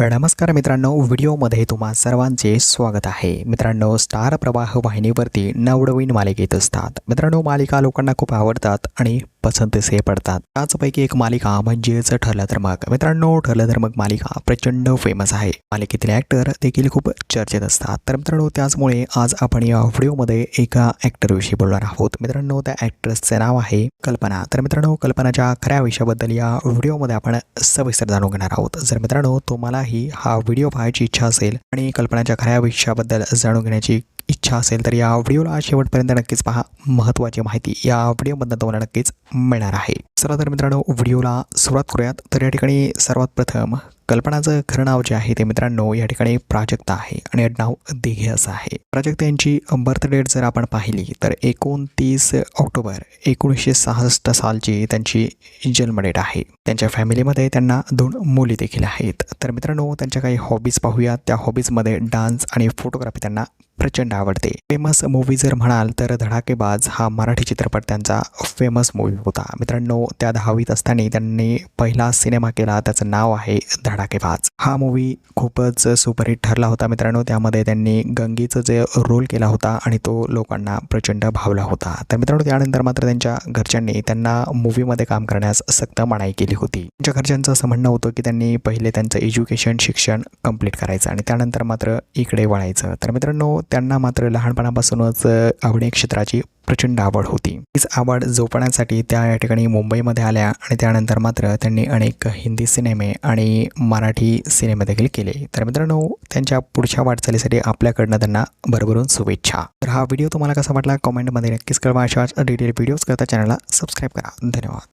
नमस्कार मित्रांनो व्हिडिओमध्ये तुम्हा सर्वांचे स्वागत आहे. मित्रांनो स्टार प्रवाह वाहिनीवरती नवनवीन मालिका येत असतात. मित्रांनो मालिका लोकांना खूप आवडतात आणि पसंतीसे पडतात. त्याचपैकी एक मालिका म्हणजेच ठरलं तर मग मित्रांनो ठरलं तर मग मालिका प्रचंड फेमस आहे. मालिकेतील ॲक्टर देखील खूप चर्चेत असतात. तर मित्रांनो त्याचमुळे आज आपण या व्हिडिओमध्ये एका ॲक्टरविषयी बोलणार आहोत. मित्रांनो त्या ॲक्ट्रेसचे नाव आहे कल्पना. तर मित्रांनो कल्पनाच्या खऱ्या विषयाबद्दल या व्हिडिओमध्ये आपण सविस्तर जाणून घेणार आहोत. जर मित्रांनो तुम्हालाही हा व्हिडिओ पाहायची इच्छा असेल आणि कल्पनाच्या खऱ्या विषयाबद्दल जाणून घेण्याची इच्छा असेल तर या व्हिडिओला शेवटपर्यंत नक्कीच पहा. महत्त्वाची माहिती या व्हिडिओमधनं तुम्हाला नक्कीच मिळणार आहे. चला तर मित्रांनो व्हिडिओला सुरुवात करूयात. तर या ठिकाणी सर्वात प्रथम कल्पनाचं खरं नाव जे आहे ते मित्रांनो या ठिकाणी प्राजक्ता आहे आणि नाव दिघे असं आहे. प्राजक्ता यांची बर्थ डेट जर आपण पाहिली तर एकोणतीस ऑक्टोबर एकोणीसशे सहासष्ट सालची त्यांची जन्म डेट आहे. त्यांच्या फॅमिलीमध्ये त्यांना दोन मुली देखील आहेत. तर मित्रांनो त्यांच्या काही हॉबीज पाहूयात. त्या हॉबीजमध्ये डान्स आणि फोटोग्राफी त्यांना प्रचंड आवडते. फेमस मूवी जर म्हणाल तर धडाकेबाज हा मराठी चित्रपट त्यांचा फेमस मूवी होता. मित्रांनो त्या दहावीत असताना त्यांनी पहिला सिनेमा केला. त्याचं नाव आहे धडाकेबाज हा मूवी खूपच सुपरहिट ठरला होता मित्रांनो. त्यामध्ये त्यांनी गंगीचं जे रोल केला होता आणि तो लोकांना प्रचंड भावला होता. तर मित्रांनो त्यानंतर मात्र त्यांच्या घरच्यांनी त्यांना मूवीमध्ये काम करण्यास सक्त मनाई केली होती. त्यांच्या घरच्यांचं असं म्हणणं होतं की त्यांनी पहिले त्यांचं एज्युकेशन शिक्षण कंप्लीट करायचं आणि त्यानंतर मात्र इकडे वळायचं. तर मित्रांनो त्यांना मात्र लहानपणापासूनच आवडी क्षेत्राची प्रचंड आवड होती. तीच आवड जोपण्यासाठी त्या या ठिकाणी मुंबईमध्ये आल्या आणि त्यानंतर मात्र त्यांनी अनेक हिंदी सिनेमे आणि मराठी सिनेमे देखील केले. तर मित्रांनो त्यांच्या पुढच्या वाटचालीसाठी आपल्याकडनं त्यांना भरभरून शुभेच्छा. तर हा व्हिडिओ तुम्हाला कसा वाटला? कमेंटमध्ये नक्कीच कळवा. अशाच डिटेल व्हिडिओज करता चॅनलला सबस्क्राईब करा. धन्यवाद.